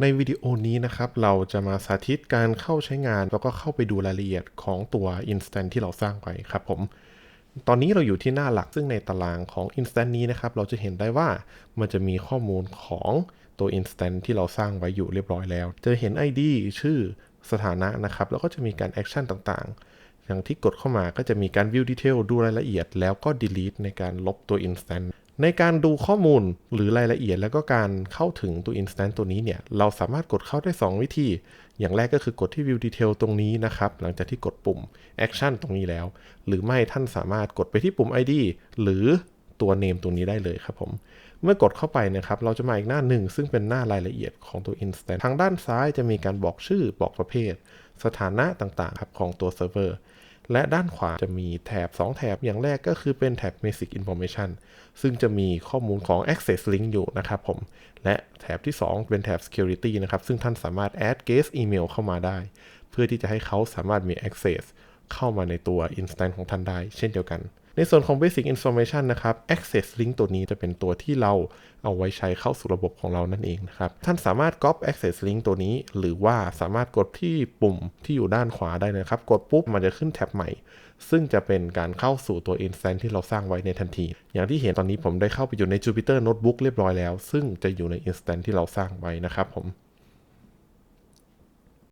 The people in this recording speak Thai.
ในวิดีโอนี้นะครับ เราจะมาสาธิตการเข้าใช้งาน แล้วก็เข้าไปดูรายละเอียดของตัว Instant ที่เราสร้างไว้ครับผม ตอนนี้เราอยู่ที่หน้าหลักซึ่งในตารางของ Instant นี้นะครับ เราจะเห็นได้ว่ามันจะมีข้อมูลของตัว Instant ที่เราสร้างไว้อยู่เรียบร้อยแล้ว จะเห็น ID ชื่อสถานะนะครับ แล้วก็จะมีการ Action ต่างๆ อย่างที่กดเข้ามาก็จะมีการ View Detail ดูรายละเอียด แล้วก็ Delete ในการลบตัว Instant ในการดูข้อมูลหรือรายละเอียดแล้วก็การเข้าถึงตัว Instant ตัวนี้เนี่ย เราสามารถกดเข้าได้ 2 วิธี อย่างแรกก็คือกดที่ View Detail ตรงนี้นะครับ หลังจากที่กดปุ่ม Action ตรงนี้แล้ว หรือไม่ท่านสามารถกดไปที่ปุ่ม ID หรือตัว Name ตรงนี้ได้เลยครับผม เมื่อกดเข้าไปนะครับ เราจะมาอีกหน้าหนึ่ง ซึ่งเป็นหน้ารายละเอียดของตัว Instant ทางด้านซ้ายจะมีการบอกชื่อบอกประเภท สถานะต่างๆครับของตัวเซิร์ฟเวอร์ และด้านขวาจะมีแถบ 2 แถบอย่างแรกก็คือเป็นแถบ Basic Information ซึ่งจะมีข้อมูลของ Access Link อยู่นะครับผม และแถบที่ 2 เป็นแถบ Security นะครับ ซึ่งท่านสามารถ add guest email เข้ามาได้ เพื่อที่จะให้เขาสามารถมี access เข้ามาในตัว instance ของท่านได้ เช่นเดียวกัน ในส่วนของ Basic Information นะครับ Access Link ตัวนี้จะเป็นตัวที่เราเอาไว้ใช้เข้าสู่ระบบของเรานั่นเองนะครับ ท่านสามารถ copy Access Link ตัวนี้ หรือว่าสามารถกดที่ปุ่มที่อยู่ด้านขวาได้นะครับ กดปุ๊บมันจะขึ้นแท็บใหม่ ซึ่งจะเป็นการเข้าสู่ตัว Instance ที่เราสร้างไว้ในทันที อย่างที่เห็นตอนนี้ผมได้เข้าไปอยู่ใน Jupyter Notebook เรียบร้อยแล้ว ซึ่งจะอยู่ใน Instance ที่เราสร้างไว้นะครับผม